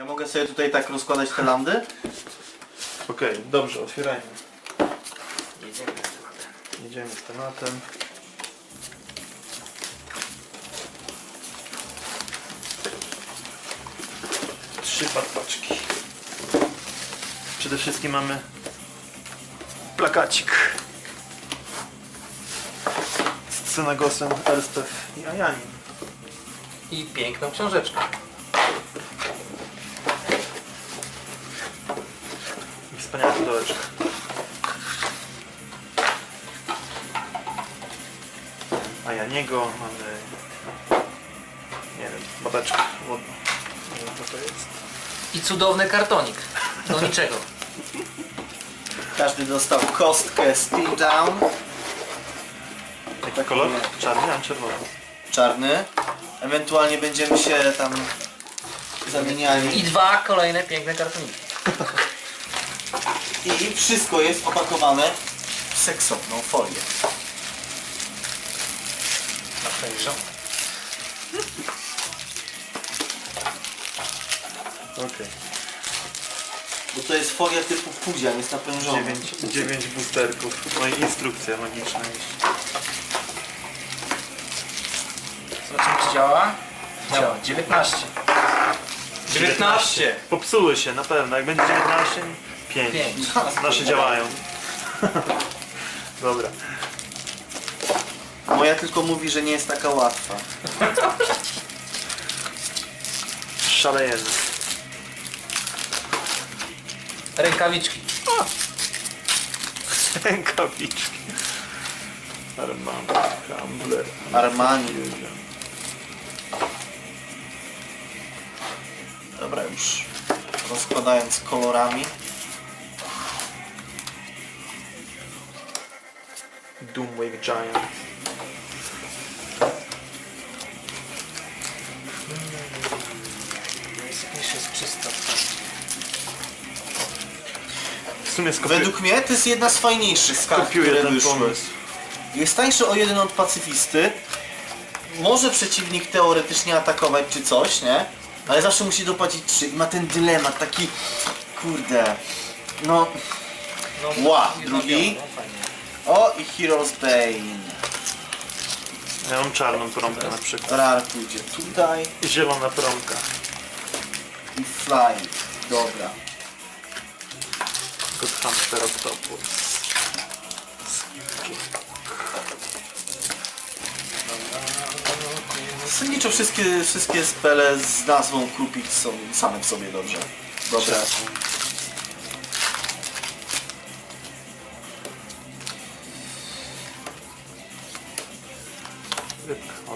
Ja mogę sobie tutaj tak rozkładać te landy? Okej, dobrze, otwierajmy. Jedziemy z tematem. Jedziemy z tematem. Trzy paczki. Przede wszystkim mamy plakacik z Cynagosem, Elspeth i Ajanin. I piękną książeczkę. A ja niego mamy nie wiem, babeczkę wodną. Nie wiem co to jest. I cudowny kartonik. Do niczego. Każdy dostał kostkę Steel Down, Jaki kolor? Czarny, a czerwony. czarny. Ewentualnie będziemy się tam zamieniali. I dwa kolejne piękne kartoniki. I wszystko jest opakowane w seksowną folię. Naprzejrzą. Okej. Bo to jest folia typu pudzian, jest naprężona. Dziewięć, dziewięć boosterków. No i instrukcja magiczna jeszcze. Zobaczymy czy działa. Działa. 19. 19! Popsuły się na pewno. Jak będzie 19, 5. Pięć. Nasze działają. Dobra. Moja tylko mówi, że nie jest taka łatwa. Szalejemy. Rękawiczki. Rękawiczki. Armand, Gambler. Armani. Dobra, już rozkładając kolorami. Doomwave Giant. Jest czysto. W sumie skopiuję, Według mnie to jest jedna z fajniejszych skart, skopiuję które ten wyszły. pomysł. Jest tańszy o jeden od pacyfisty. Może przeciwnik teoretycznie atakować czy coś, nie? Ale zawsze musi dopłacić 3 i ma ten dylemat taki, kurde, no, No, Ła, drugi. O i Heroes Bane. Ja mam czarną promkę na przykład. Rar pójdzie tutaj I zielona promka. i Fly, dobra. God Hamster Octopus. Zasadniczo wszystkie, wszystkie spele z nazwą Krupik są same w sobie dobrze. Dobra.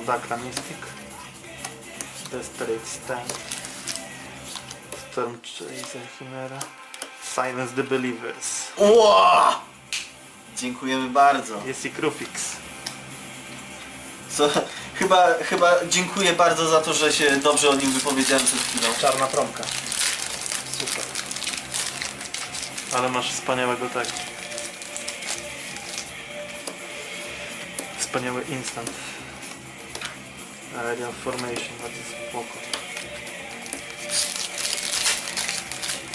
Odakra Mystic. Desperate Stand. Storm Chaser Chimera. Silence the Believers. Ła! Dziękujemy bardzo. Jest i Krufix. Co, chyba, chyba dziękuję bardzo za to, że się dobrze o nim wypowiedziałem przed chwilą. Czarna promka. Super. Ale masz wspaniałego tak. Wspaniały instant. Aerial Formation, bardzo spoko.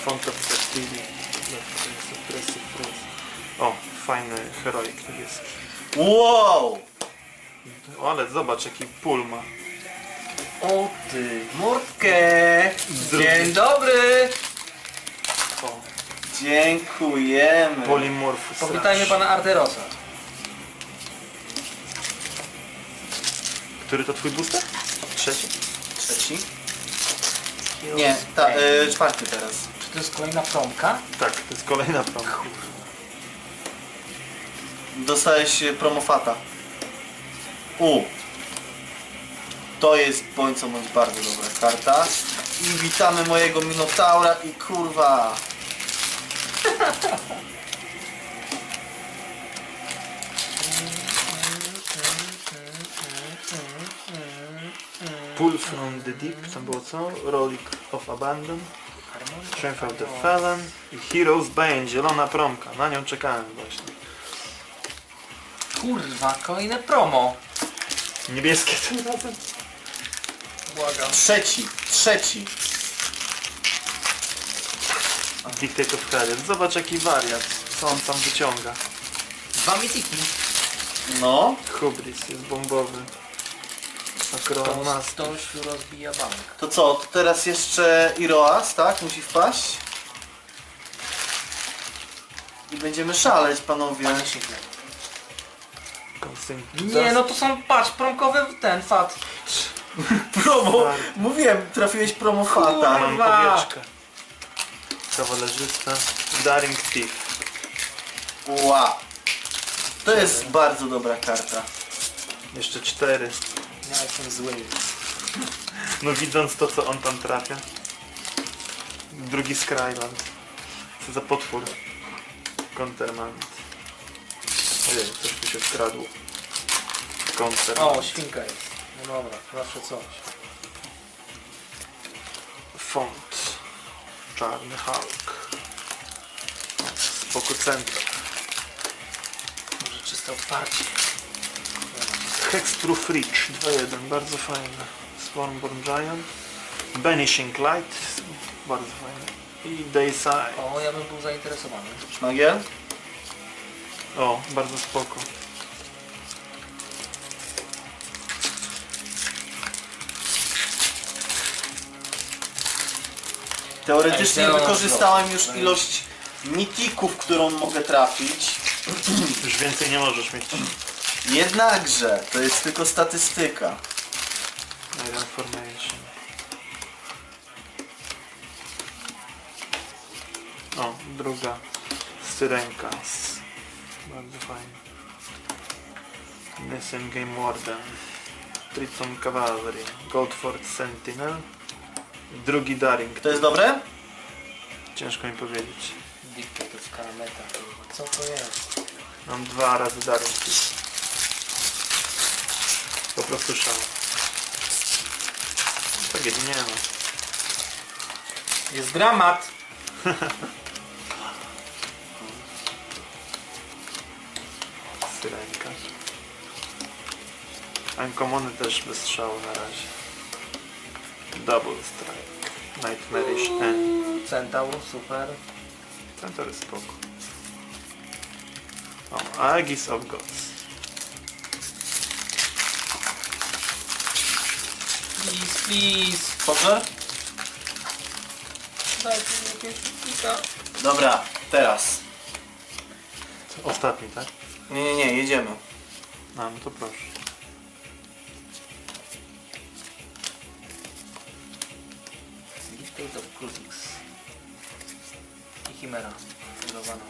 Font of Fertility. Suppressive Press. O, fajny heroik niebieski. Wow! Ale zobacz jaki pól ma. O ty! Drugi. Dzień dobry! O, Dziękujemy. Polymorphus. Powitajmy pana Arterosa. Który to twój booster? Trzeci? Trzeci? Nie, ta, e, czwarty teraz. Czy to jest kolejna promka? Tak, to jest kolejna promka. Dostałeś e, promofata. U. To jest bądź co bądź bardzo dobra karta. I witamy mojego Minotaura i kurwa. Pull from the Deep, tam było co? Relic of Abandon, Strength of the Fallen i Heroes Bane, zielona promka. Na nią czekałem właśnie. Kurwa, kolejne promo. Niebieskie tym razem. Błagam. Trzeci, trzeci. Dictate of Harriet. Zobacz jaki wariat, co on tam wyciąga. Dwa mitiki. No. Hubris jest bombowy. Akroon Master. Ktoś rozbija bank. To co, to teraz jeszcze Iroas, tak? Musi wpaść. I będziemy szaleć, panowie. Nie, no to są, patrz, promkowy ten fat. Promo! Mówiłem, trafiłeś promo fata. Mam Kurwa. powieczkę. Kawalerzysta. Daring Thief. Wow. To jest bardzo dobra karta. Jeszcze cztery. Ja jestem zły. No widząc to co on tam trafia. Drugi Skyland. Co za potwór. Countermand. Ojej, coś tu się wkradło. Counter. O, świnka jest. No dobra, zawsze coś. Font. Czarny Hulk. Spoko centra. Może czyste otwarcie. Hexproof Reach 2.1, bardzo fajne. Swarmborn Giant. Banishing Light, bardzo fajne. I Dayside. O, ja bym był zainteresowany. Szmagiel? O, bardzo spoko. Teoretycznie Ej, wykorzystałem już ilość mitików, którą mogę trafić. Już więcej nie możesz mieć. Jednakże, to jest tylko statystyka. Iron Formation. O, druga syrenka. Bardzo fajna. Missing Game Warden. Triton Cavalry. Goldford Sentinel. Drugi Daring. To jest dobre? Ciężko mi powiedzieć. Karameta. kurwa. Co to jest? Mam dwa razy Daring. Po prostu szał. Tragedii nie ma. Jest dramat. Syrenka. Uncommony też bez strzału na razie. Double Strike. Nightmarish End. Centaur, super. To jest spoko. O, Aegis of Gods. Please, please. Dobrze? Dajcie mi jakiegoś. Dobra, teraz. Ostatni, tak? Nie, nie, nie, jedziemy. A, no to proszę. Lifted of Cruzix. I Chimera. Zbudowana.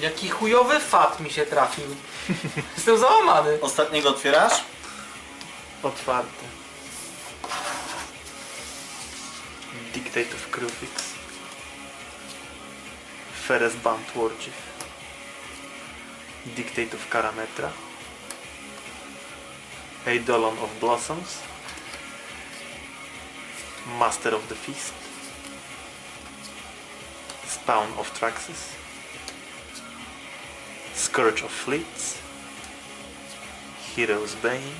Jaki chujowy fat mi się trafił. Jestem załamany. Ostatniego otwierasz? Otwarty. Dictate of Crucix. Ferres Band Warchief. Dictate of Karametra. Eidolon of Blossoms. Master of the Feast. Spawn of Traxxas. Scourge of Fleets. Hero's Bane.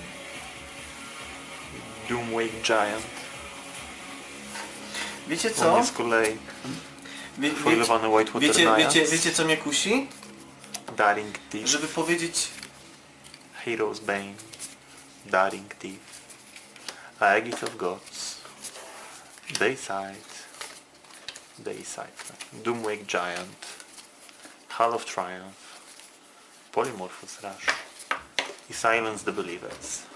Doomwake Giant. Wiecie Co? co? z kolei Wie, foilowany Whitewater wiecie, wiecie, wiecie co mnie kusi? Daring Thief. Żeby powiedzieć Hero's Bane. Daring Thief. Aegis of Gods. Dayside. Dayside. Doomwake Giant. Hall of Triumph. Polymorphous Rush. I Silence the Believers.